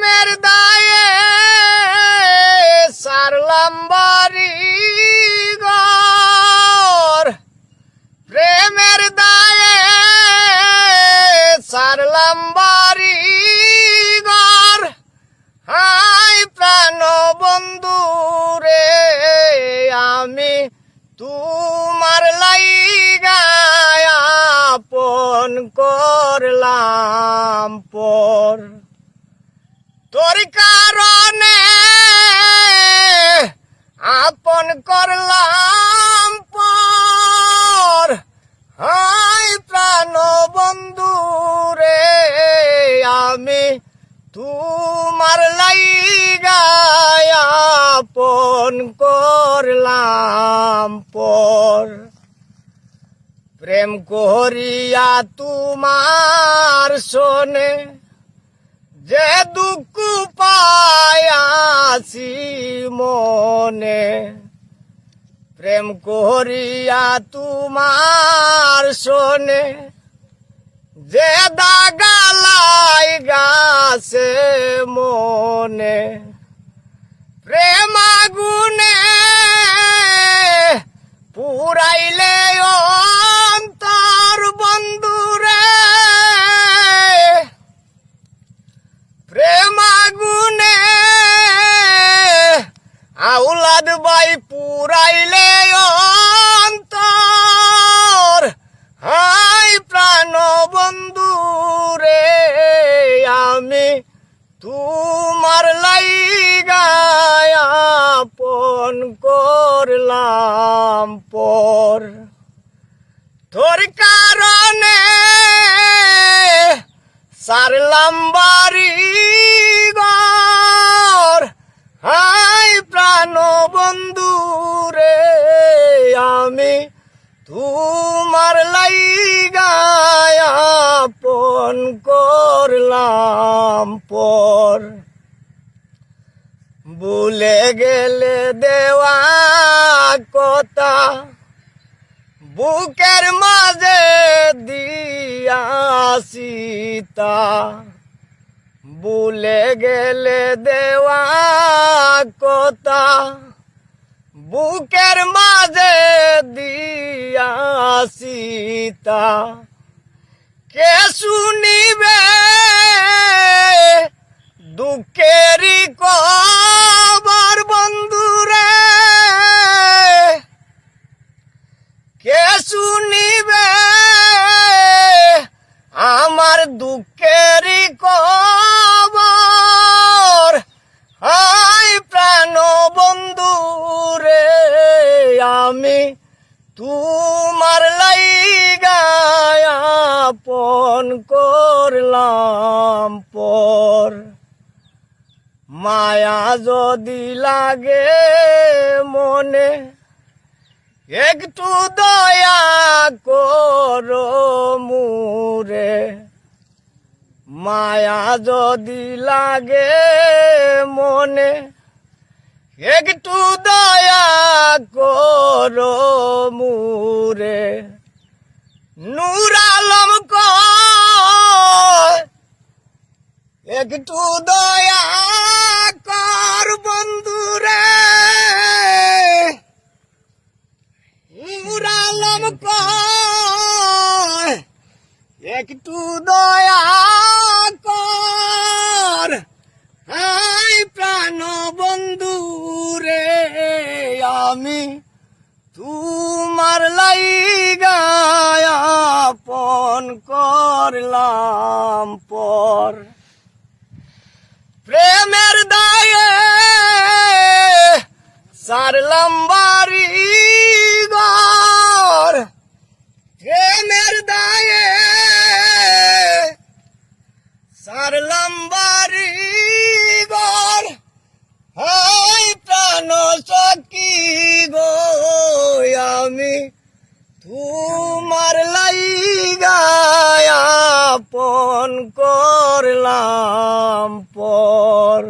প্রেমের দায়ে সারলাম বাড়ি ঘর প্রেমের দায়ে সারলাম বাড়ি ঘর হাই প্রাণ বন্ধু রে, আমি তোমার লাইগায় আপন করলাম পর। তোর কারণে আপন করলাম পর। হাই প্রাণ বন্ধু রে, আমি তোমার লাইগায় আপন করলাম পর। প্রেম করিয়া তোমার শোনে যে দুঃখ পায়াছি মনে প্রেম করিয়া তোমার শোনে। যে দাগালাই গাছে মনে প্রেম আউলাদ বাই পুরাইলে অন্তর। হাই প্রাণ বন্ধু রে, আমি তোমার লাইগায় আপন করলাম পর। তোর কারণে সারলাম বাড়ি ঘর হাই প্রাণ বন্ধু রে আমি তোমার লাইগায় আপন করলাম পর। ভুলে গেলে দেওয়া কথা বুকের মাঝে দিয়া সীতা ভুলে গেলে দেওয়া কথা বুকের মাঝে দিয়া সীতা কে শুনিবে দুঃখেরই কবর তোমার লাইগায় আপন করলাম পর। মায়া যদি লাগে মনে, একটু দয়া করো মুরে। মায়া যদি লাগে মনে, একটু দয়া করো একটু দয়া কর বন্ধুরে। নূর আলম কয়, একটু দয়া কর। হাই প্রাণ বন্ধু রে আমি তোমার লাইগায় আপন করলাম। চার লম্বারি গর দায়ে। চার লম্বারি গর হাই প্রাণ সকি গো, আমি তোমার লাইগা পন করলাম পর।